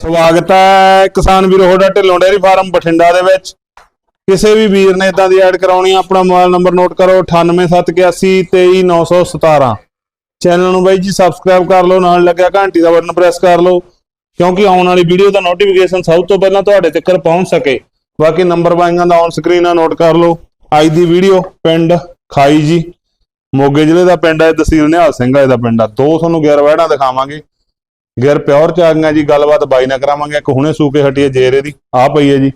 ਸਵਾਗਤ ਹੈ ਕਿਸਾਨ ਵੀਰੋ, ਤੁਹਾਡਾ ਢਿੱਲੋਂ ਡੇਰੀ ਫਾਰਮ ਬਠਿੰਡਾ ਦੇ ਵਿੱਚ। ਕਿਸੇ ਵੀ ਵੀਰ ਨੇ ਇਦਾਂ ਦੀ ਐਡ ਕਰਾਉਣੀ ਆ, ਆਪਣਾ ਮੋਬਾਈਲ ਨੰਬਰ ਨੋਟ ਕਰੋ 9871823917 ਚੈਨਲ ਨੂੰ ਬਾਈ ਜੀ ਸਬਸਕ੍ਰਾਈਬ ਕਰ ਲਓ, ਨਾਲ ਲੱਗਿਆ ਘੰਟੀ ਦਾ ਬਟਨ ਪ੍ਰੈਸ ਕਰ ਲਓ, ਕਿਉਂਕਿ ਆਉਣ ਵਾਲੀ ਵੀਡੀਓ ਦਾ ਨੋਟੀਫਿਕੇਸ਼ਨ ਸਭ ਤੋਂ ਪਹਿਲਾਂ ਤੁਹਾਡੇ ਤੱਕ ਪਹੁੰਚ ਸਕੇ। ਬਾਕੀ ਨੰਬਰ ਬਾਈਆਂ ਦਾ ਔਨ ਸਕਰੀਨ ਆ ਨੋਟ ਕਰ ਲਓ। ਅੱਜ ਦੀ ਵੀਡੀਓ ਪਿੰਡ ਖਾਈ ਜੀ। ਮੋਗੇ ਜ਼ਿਲ੍ਹੇ ਦਾ ਪਿੰਡ ਹੈ ਤਹਿਸੀਲ ਨਿਹਾਲ ਸਿੰਘ ਆ, ਇਹਦਾ ਪਿੰਡ ਆ। ਦੋ ਤੁਹਾਨੂੰ ਗਿਰ ਵਹਿੜਾਂ ਦਿਖਾਵਾਂਗੇ। ਗਿਰ ਪਿਓਰ ਚ ਆ ਗਈਆਂ ਜੀ ਗੱਲਬਾਤ ਬਾਈ ਨਾਲ ਕਰਾਵਾਂਗੇ ਇੱਕ ਹੁਣੇ ਸੂਕੇ ਹਟੀ ਹੈ ਜੇਰੇ ਦੀ ਆ ਪਈ ਹੈ ਜੀ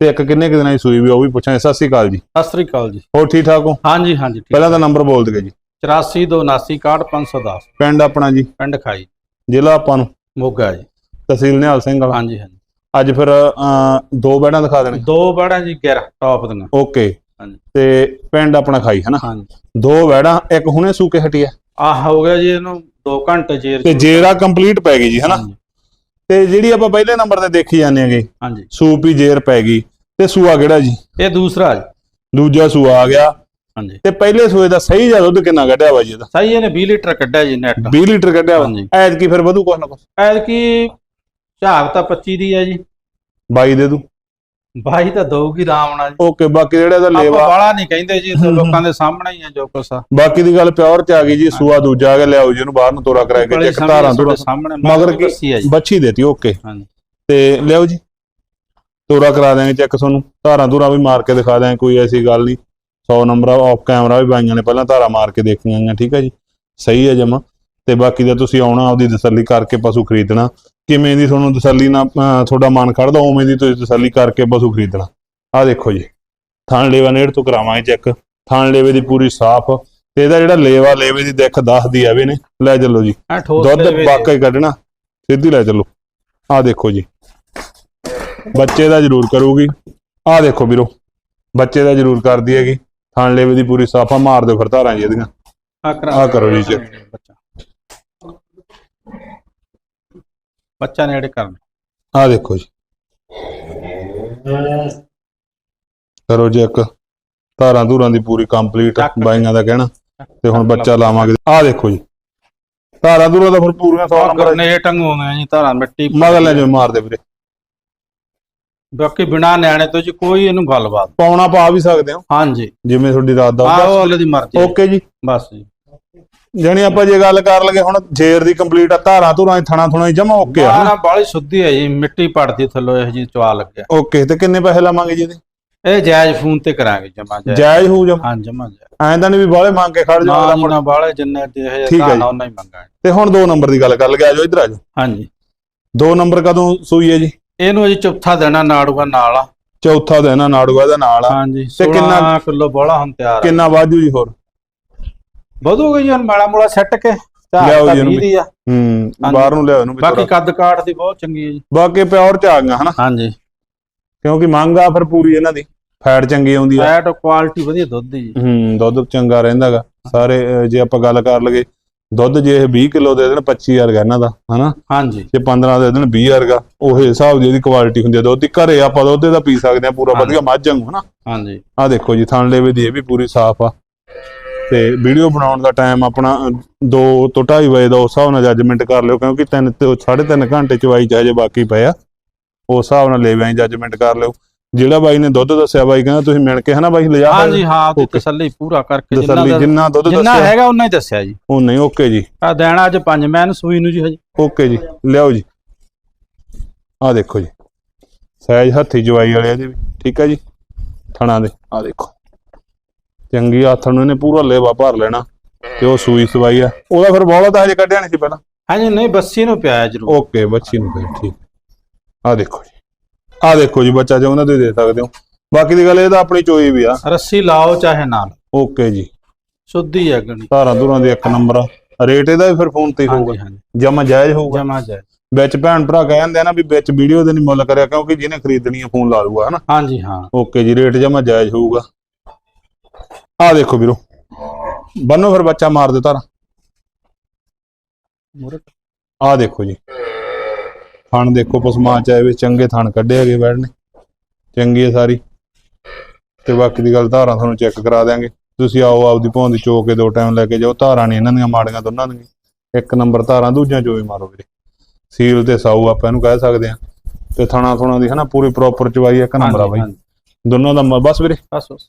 ਤੇ ਇੱਕ ਕਿੰਨੇ ਕੁ ਦਿਨਾਂ ਦੀ ਸੂਈ ਵੀ ਉਹ ਵੀ ਪੁੱਛਾਂਗੇ। ਸਤਿ ਸ਼੍ਰੀ ਅਕਾਲ ਜੀ। ਸਤਿ ਸ੍ਰੀ ਅਕਾਲ ਜੀ। ਹੋਰ ਠੀਕ ਠਾਕ ਹੋ? ਹਾਂਜੀ ਹਾਂਜੀ ਠੀਕ। ਪਹਿਲਾਂ ਤਾਂ ਨੰਬਰ ਬੋਲ ਦਿਓ ਜੀ। 8429615510 ਪਿੰਡ ਆਪਣਾ ਜੀ। ਪਿੰਡ ਖਾਈ। ਜ਼ਿਲ੍ਹਾ ਆਪਾਂ ਨੂੰ। ਮੋਗਾ ਜੀ। ਤਹਿਸੀਲ ਨਿਹਾਲ ਸਿੰਘ ਵਾਲਾ। ਹਾਂਜੀ ਹਾਂਜੀ। ਅੱਜ ਫਿਰ ਦੋ ਬੈੜਾਂ ਦਿਖਾ ਦੇਣੇ। ਦੋ ਬੜਾ ਜੀ ਗਿਰ ਟੌਪ ਦੀਆਂ। ਓਕੇ। ਹਾਂਜੀ। ਤੇ ਪਿੰਡ ਆਪਣਾ ਖਾਈ ਹਨਾ? ਹਾਂਜੀ। ਦੋ ਬੈੜਾਂ ਇੱਕ ਹੁਣੇ ਸੂਕੇ ਹਟੀ ਹੈ ਆਹ ਹੋ ਗਿਆ ਜੀ ਇਹਨੂੰ 2 ਘੰਟੇ ਚੇਰ ਤੇ ਜੇਰਾ ਕੰਪਲੀਟ ਪੈ ਗਈ ਜੀ ਹਨਾ? ਤੇ ਜਿਹੜੀ ਆਪਾਂ ਪਹਿਲੇ ਨੰਬਰ ਤੇ ਦੇਖੀ ਜਾਂਦੇ ਆਂਗੇ ਹਾਂਜੀ। ਸੂਪੀ ਜੇਰ ਪੈ ਗਈ। ਤੇ ਸੂਆ ਕਿਹੜਾ ਜੀ? ਇਹ ਦੂਸਰਾ ਜੀ। ਦੂਜਾ ਸੂਆ ਆ ਗਿਆ। ਹਾਂਜੀ। ਤੇ ਪਹਿਲੇ ਸੂਏ ਦਾ ਸਹੀ ਜਿਹਾ ਦੁੱਧ ਕਿੰਨਾ ਕੱਢਿਆ ਵਾ ਜੀ ਇਹਦਾ? ਸਹੀ ਇਹਨੇ 20 ਲੀਟਰ ਕੱਢਿਆ ਜੀ ਨੈਟ 20 ਲੀਟਰ ਕੱਢਿਆ ਵਾ। ਹਾਂਜੀ। ਐਤ ਕੀ ਫਿਰ ਵਧੂ ਕੁਛ ਨਾ ਕੁਛ? ਐਦ ਕੀ ਝਾਗ ਤਾਂ 25 ਦੀ ਹੈ ਜੀ। 22 ਦੇ ਦੂ। ਬਾਈ ਤਾਂ ਦਊਗੀ ਰਾਮ ਨਾਲ ਜੀ। ਓਕੇ ਬਾਕੀ ਜਿਹੜਾ ਇਹਦਾ ਆਪਾਂ ਲੇਵਾ ਬਾਲਾ ਨਹੀਂ ਕਹਿੰਦੇ ਜੀ ਇੱਥੇ ਲੋਕਾਂ ਦੇ ਸਾਹਮਣੇ ਹੀ ਆ ਜੋ ਕੁਛ ਆ। ਬਾਕੀ ਦੀ ਗੱਲ ਪਿਓਰ ਚ ਆ ਗਈ ਜੀ ਸੂਆ ਦੂਜਾ ਆ ਗਿਆ ਲਿਆਓ ਜੀ ਇਹਨੂੰ ਬਾਹਰ ਨੂੰ ਤੋਰਾ ਕਰਾ ਕੇ ਚੈੱਕ ਧਾਰਾਂ ਤੁਹਾਡੇ ਤੋਂ ਸਾਹਮਣੇ ਮਗਰ ਕੀ ਦੱਸੀ ਹੈ ਜੀ। ਬੱਚੀ ਦੇਤੀ ਓਕੇ। ਹਾਂਜੀ। ਤੇ ਲਿਆਓ ਜੀ ਤੋਰਾ ਕਰਾ ਦਿਆਂਗੇ ਚੈੱਕ ਤੁਹਾਨੂੰ। ਧਾਰਾਂ ਧੂਰਾਂ ਵੀ ਮਾਰ ਕੇ ਦਿਖਾ ਦਿਆਂਗੇ ਕੋਈ ਐਸੀ ਗੱਲ ਨਹੀਂ। 100 ਨੰਬਰ ਆਫ ਕੈਮਰਾ ਵੀ ਬਾਈਆਂ ਨੇ ਪਹਿਲਾਂ ਧਾਰਾਂ ਮਾਰ ਕੇ ਦੇਖੀਆਂ ਗਈਆਂ ਠੀਕ ਹੈ ਜੀ। ਸਹੀ ਹੈ ਜਮਾ। ਤੇ ਬਾਕੀ ਦਾ ਤੁਸੀਂ ਆਉਣਾ ਆਪਦੀ ਤਸੱਲੀ ਕਰਕੇ ਪਸ਼ੂ ਖਰੀਦਣਾ। ਕਿਵੇਂ ਦੀ ਤੁਹਾਨੂੰ ਤਸੱਲੀ ਨਾਲ ਅਹ, ਤੁਹਾਡਾ ਮਨ ਖੜਦਾ ਉਵੇਂ ਦੀ ਤੁਸੀਂ ਤਸੱਲੀ ਕਰਕੇ ਪਸ਼ੂ ਖਰੀਦਣਾ। ਆਹ ਦੇਖੋ ਜੀ ਥਣ ਲੇਵਾ ਨੇੜ ਤੋਂ ਕਰਾਵਾਂਗੇ ਚੈੱਕ ਥਣ ਲੇਵੇ ਦੀ ਪੂਰੀ ਸਾਫ਼। ਤੇ ਇਹਦਾ ਜਿਹੜਾ ਲੇਵਾ ਲੇਵੇ ਦੀ ਦਿੱਖ ਦੱਸਦੀ ਆ ਵੀ ਨੇ ਲੈ ਚੱਲੋ ਜੀ। ਐ ਠੋਸ ਦੁੱਧ ਵਿੱਚ- ਵਾਕਈ ਕੱਢਣਾ ਸਿੱਧੀ ਲੈ ਚੱਲੋ। ਆਹ ਦੇਖੋ ਜੀ ਬੱਚੇ ਦਾ ਜ਼ਰੂਰ ਕਰੂਗੀ। ਆਹ ਦੇਖੋ ਵੀਰੋ ਬੱਚੇ ਦਾ ਜ਼ਰੂਰ ਕਰਦੀ ਹੈਗੀ। ਥਣ ਲੇਵੇ ਦੀ ਪੂਰੀ ਸਾਫਾ ਮਾਰ ਦਿਓ ਫਿਰ ਧਾਰਾਂ ਜੀ ਇਹਦੀਆਂ। ਆਹ ਕਰਾ- ਆਹ ਕਰੋ ਜੀ check। ਬੱਚਾ ਬੱਚਾ ਨੇੜੇ ਕਰਨ। ਆਹ ਦੇਖੋ ਜੀ। ਕਰੋ ਜੀ ਇੱਕ। ਧਾਰਾਂ ਧੂਰਾਂ ਦੀ ਪੂਰੀ ਕੰਪਲੀਟ। ਬਾਈਆਂ ਦਾ ਕਹਿਣਾ। ਤੇ ਹੁਣ ਬੱਚਾ ਲਾਵਾਂਗੇ। ਆਹ ਦੇਖੋ ਜੀ। ਧਾਰਾਂ ਧੂਰਾਂ ਦਾ ਫਿਰ ਪੂਰੀਆਂ 100 ਨੰਬਰ ਨੇ ਟੰਗੋਵੇਂ ਜੀ ਧਾਰਾਂ ਮਿੱਟੀ ਮਗਰ ਲੈ ਜੋ ਮਾਰਦੇ ਵੀਰੇ। ਬਾਕੀ ਬਿਨਾ ਨਿਆਣੇ ਤੋਂ ਜੀ ਕੋਈ ਇਹਨੂੰ ਗੱਲਬਾਤ। ਪਾਉਣਾ ਪਾ ਵੀ ਸਕਦੇ ਹੋ। ਹਾਂਜੀ। ਜਿਵੇਂ ਤੁਹਾਡੀ ਰਾਤ ਦਾ ਦੀ। ਓਕੇ ਜੀ। ਬਸ ਜੀ। ਜਾਣੀ ਆਪਾਂ ਜੇ ਗੱਲ ਕਰ ਲਗੇ ਹੁਣ ਜੇਰ ਦੀ ਕੰਪਲੀਟ ਆ ਧਾਰਾਂ ਧੁਰਾਂ ਥਣਾ ਥੁਣਾ ਜਮਾ ਓਕੇ ਆ। ਨਾ ਬਾਲੀ ਸੁੱਧੀ ਹੈ ਜੀ ਮਿੱਟੀ ਪੜਦੀ ਥੱਲੋਂ ਇਹ ਜੀ ਚਵਾ ਲੱਗਿਆ। ਓਕੇ ਤੇ ਕਿੰਨੇ ਪੈਸੇ ਲਾਵਾਂਗੇ ਜੀ ਇਹਦੇ? ਇਹ ਜਾਇਜ਼ ਫੋਨ ਤੇ ਕਰਾਂਗੇ ਜਮਾ ਜਾਇਜ਼। ਜਾਇਜ਼ ਹੋਊ ਜਮ ਹਾਂ ਜਮਾ ਜਾਇਜ਼। ਐਂ ਤਾਂ ਨਹੀਂ ਵੀ ਬਾਹਲੇ ਮੰਗ ਕੇ ਖੜ ਨਾ ਜਾਣਾ ਨਾ ਬਾਲੇ ਜਿੰਨੇ ਦੇ ਇਹ ਹੈ। ਤਾਂ ਉਹਨਾਂ ਹੀ ਮੰਗਾਂਗੇ। ਤੇ ਹੁਣ ਦੋ ਨੰਬਰ ਦੀ ਗੱਲ ਕਰ ਲਗੇ ਆਜੋ ਇੱਧਰ ਆਜੋ ਹਾਂਜੀ ਦੋ ਨੰਬਰ ਕਦੋਂ ਸੂਈ ਹੈ ਜੀ? ਇਹਨੂੰ ਜੀ ਚੌਥਾ ਦੇਣਾ ਨਾੜੂਗਾ ਨਾਲ ਆ। ਚੌਥਾ ਆ ਨਾੜੂਆ ਦਾ ਨਾਲ ਆ। ਹਾਂਜੀ ਤੇ ਕਿੰਨਾ- 16 ਕਿਲੋ ਬੋਲਾ ਹੁਣ ਤਿਆਰ ਕਿੰਨਾ ਵਾਜੂ ਜੀ ਹੋਰ? ਵਧੂਗਾ ਜੀ ਹੁਣ ਮਾੜਾ ਮੋੜਾ ਸੈੱਟ ਕੇ ਝਾੜ ਲਿਆਓ ਤਾਂ ਜੀ ਇਹਨੂੰ 20 ਦੀ ਆ। ਹੂੰ। ਬਾਹਰ ਨੂੰ ਲਿਆਓ ਇਹਨੂੰ ਵੀ ਬਾਕੀ ਥੋੜ੍ਹਾ। ਕੱਦ ਕਾਠ ਦੀ ਬਹੁਤ ਚੰਗੀ ਹੈ ਜੀ। ਬਾਕੀ ਪਿਓਰ ਚ ਆ ਗਈਆਂ ਹਨਾ? ਹਾਂਜੀ। ਕਿਉਂਕਿ ਮੰਗ ਆ ਫਿਰ ਪੂਰੀ ਇਹਨਾਂ ਦੀ। ਫੈਟ ਚੰਗੀ ਆਉਂਦੀ ਆ। ਫੈਟ ਕੁਆਲਿਟੀ ਵਧੀਆ ਦੁੱਧ ਦੀ ਜੀ। ਹੂੰ ਦੁੱਧ ਚੰਗਾ ਰਹਿੰਦਾਗਾ ਸਾਰੇ ਅਹ, ਜੇ ਆਪਾਂ ਗੱਲ ਕਰ ਲਗੇ ਦੁੱਧ ਜੇ ਇਹ 20 ਕਿਲੋ ਦੇ ਦੇਣ 25 ਵਰਗਾ ਇਹਨਾਂ ਦਾ ਹਨਾ? ਹਾਂਜੀ। ਜੇ 15 ਦੇ ਦੇਣ 20 ਵਰਗਾ ਉਹ ਹਿਸਾਬ ਦੀ ਇਹਦੀ ਕੁਆਲਿਟੀ ਹੁੰਦੀ ਆ ਦੁੱਧ ਦੀ। ਘਰੇ ਆਪਾਂ ਦੁੱਧ ਇਹਦਾ ਪੀ ਸਕਦੇ ਆ ਪੂਰਾ। ਵਧੀਆ ਮੱਝ ਵਾਂਗੂ ਹਨਾ? ਹਾਂਜੀ। ਆ ਦੇਖੋ ਜੀ ਥਣ ਲੇਵੇ ਦੀ ਇਹ ਵੀ ਪੂਰੀ ਸਾਫ਼ ਆ। ਤੇ ਵੀਡੀਓ ਬਣਾਉਣ ਦਾ ਟਾਈਮ ਆਪਣਾ 2 ਤੋਂ 2:30 ਵਜੇ ਦਾ ਉਸ ਹਿਸਾਬ ਨਾਲ ਜੱਜਮੈਂਟ ਕਰ ਲਿਓ ਕਿਉਂਕਿ 3 ਤੇ 3.5 ਘੰਟੇ ਚਵਾਈ ਚ ਹਜੇ ਬਾਕੀ ਪਏ ਆ। ਉਸ ਹਿਸਾਬ ਨਾਲ ਲੇਵੇ ਜੱਜਮੈਂਟ ਕਰ ਲਿਓ। ਜਿਹੜਾ ਬਾਈ ਨੇ ਦੁੱਧ ਦੱਸਿਆ ਬਾਈ ਕਹਿੰਦਾ ਤੁਸੀਂ ਮਿਲ ਕੇ ਹਨਾ ਬਾਈ ਲਿਜਾ ਹਾਂ ਉਹਦੀ Okay. ਤਸੱਲੀ ਪੂਰਾ ਕਰਕੇ ਜਿੰਨਾ ਜਿੰਨਾ ਦੁੱਧ ਜਿੰਨਾ ਦੱਸਿਆ। ਹੈਗਾ ਉਹਨਾਂ ਹੀ ਦੱਸਿਆ ਜੀ। ਉਹ ਨਹੀਂ ਓਕੇ ਜੀ। ਆ ਦੇਣਾ ਅੱਜ ਪੰਜ ਮੈਨ ਸੂਈ ਨੂੰ ਜੀ ਹਜੇ। ਓਕੇ ਜੀ ਲਿਆਓ ਜੀ। ਆ ਦੇਖੋ ਜੀ। ਸਾਈਜ਼ ਹੱਥੀ ਜਵਾਈ ਵਾਲੇ ਇਹਦੇ ਵੀ। ਠੀਕ ਹੈ ਜੀ? ਥਣਾ ਦੇ। ਆ ਦੇਖੋ। ਚੰਗੀ ਹੱਥ ਨੂੰ ਇਹਨੇ ਪੂਰਾ ਲੇਵਾ ਭਰ ਲੈਣਾ ਤੇ ਉਹ ਸੂਈ ਸਵਾਈ ਆ। ਉਹਦਾ ਫਿਰ ਬੋਲਾ ਤਾਂ ਹਜੇ ਕੱਢਿਆ ਨਹੀਂ ਸੀ ਪਹਿਲਾਂ। ਹਾਂਜੀ ਨਹੀਂ ਬੱਸੀ ਨੂੰ ਪਿਆ ਜਰੂਰ। ਓਕੇ ਬੱਚੀ ਨੂੰ ਫਿਰ ਠੀਕ। ਆ ਦੇਖੋ ਜੀ। ਆ ਦੇਖੋ ਜੀ ਬੱਚਾ ਚਾਹੁੰਦਾ ਤੁਸੀਂ ਦੇ ਸਕਦੇ ਹੋ। ਬਾਕੀ ਦੀ ਗੱਲ ਇਹ ਤਾਂ ਆਪਣੀ ਚੋਈ ਵੀ ਆ। ਰੱਸੀ ਲਾਓ ਚਾਹੇ ਨਾ ਲਾਓ ਓਕੇ ਜੀ। ਸੁੱਧੀ ਹੈ ਗਣੀ ਧਾਰਾਂ ਧੁਰਾਂ ਦੇ ਇੱਕ ਨੰਬਰ ਆ। ਰੇਟ ਇਹਦਾ ਵੀ ਫਿਰ ਫੋਨ ਤੇ ਹੀ ਹੋਊਗਾ। ਹਾਂਜੀ ਜਮਾ ਜਾਇਜ਼ ਹੋਊਗਾ। ਜਮਾ ਜਾਏ ਵਿੱਚ ਭੈਣ ਭਰਾ ਕਹਿੰਦੇ ਆ ਨਾ ਵੀ ਵਿੱਚ ਵੀਡੀਓ ਦੇ ਨਹੀਂ ਮੁੱਲ ਕਰਿਆ ਕਿਉਂਕਿ ਜਿਹਨੇ ਖਰੀਦਣੀ ਆ ਫੋਨ ਲਾ ਲੂਗਾ ਹਨਾ? ਹਾਂਜੀ ਹਾਂ। ਓਕੇ ਜੀ ਰੇਟ ਜਮਾ ਜਾਇਜ਼ ਹੋਊਗਾ। ਆ ਦੇਖੋ ਵੀਰੋ। ਬੰਨੋ ਫਿਰ ਬੱਚਾ ਮਾਰ ਦੇ ਤਾਰਾ ਆ ਦੇਖੋ ਜੀ। ਥਣ ਦੇਖੋ ਪਸਮਾ ਚ ਆਏ ਵੇ ਚੰਗੇ ਥਣ ਕੱਢੇ ਹੈਗੇ ਬੈਠ ਨੇ। ਚੰਗੀ ਹੈ ਸਾਰੀ। ਤੇ ਬਾਕੀ ਦੀ ਗੱਲ ਧਾਰਾਂ ਤੁਹਾਨੂੰ ਚੈੱਕ ਕਰਾ ਦਿਆਂਗੇ। ਤੁਸੀਂ ਆਓ ਆਪਦੀ ਭੌਂ ਦੀ ਚੋ ਕੇ ਦੋ ਟਾਈਮ ਲੈ ਕੇ ਜਾਓ। ਧਾਰਾਂ ਨਹੀਂ ਇਹਨਾਂ ਦੀਆਂ ਮਾੜੀਆਂ ਦੋਨਾਂ ਦੀਆਂ। ਇੱਕ ਨੰਬਰ ਧਾਰਾਂ ਦੂਜੀਆਂ ਚੋਂ ਵੀ ਮਾਰੋ ਵੀਰੇ। ਸੀਲ ਤੇ ਸਾਊ ਆਪਾਂ ਇਹਨੂੰ ਕਹਿ ਸਕਦੇ ਆ ਤੇ ਥਣਾ ਥੁਣਾ ਦੀ ਹਨਾ ਪੂਰੀ ਪ੍ਰੋਪਰ ਚਵਾਈ ਇੱਕ ਨੰਬਰ ਆ ਬਾਈ। ਦੋਨੋਂ ਦਾ ਬਸ ਵੀਰੇ। ਬਸ ਬਸ।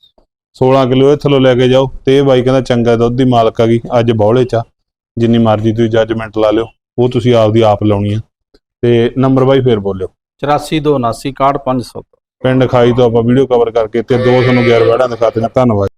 16 ਕਿਲੋ ਇੱਥੋਂ ਲੈ ਕੇ ਜਾਓ ਤੇ ਇਹ ਬਾਈ ਕਹਿੰਦਾ ਚੰਗਾ ਦੁੱਧ ਦੀ ਮਾਲਕ ਹੈਗੀ ਅੱਜ ਬੌਲੇ ਚ ਆ। ਜਿੰਨੀ ਮਰਜ਼ੀ ਤੁਸੀਂ ਜੱਜਮੈਂਟ ਲਾ ਲਿਓ ਉਹ ਤੁਸੀਂ ਆਪਦੀ ਆਪ ਲਾਉਣੀ ਆ। ਤੇ ਨੰਬਰ ਬਾਈ ਫੇਰ ਬੋਲਿਓ। 84 279 6500 ਪਿੰਡ ਖਾਈ ਤੋਂ ਆਪਾਂ ਵੀਡੀਓ ਕਵਰ ਕਰਕੇ ਤੇ ਦੋ ਤੁਹਾਨੂੰ ਗੈਰ ਵੜਾਂ ਦਿਖਾਤੀਆਂ ਧੰਨਵਾਦ।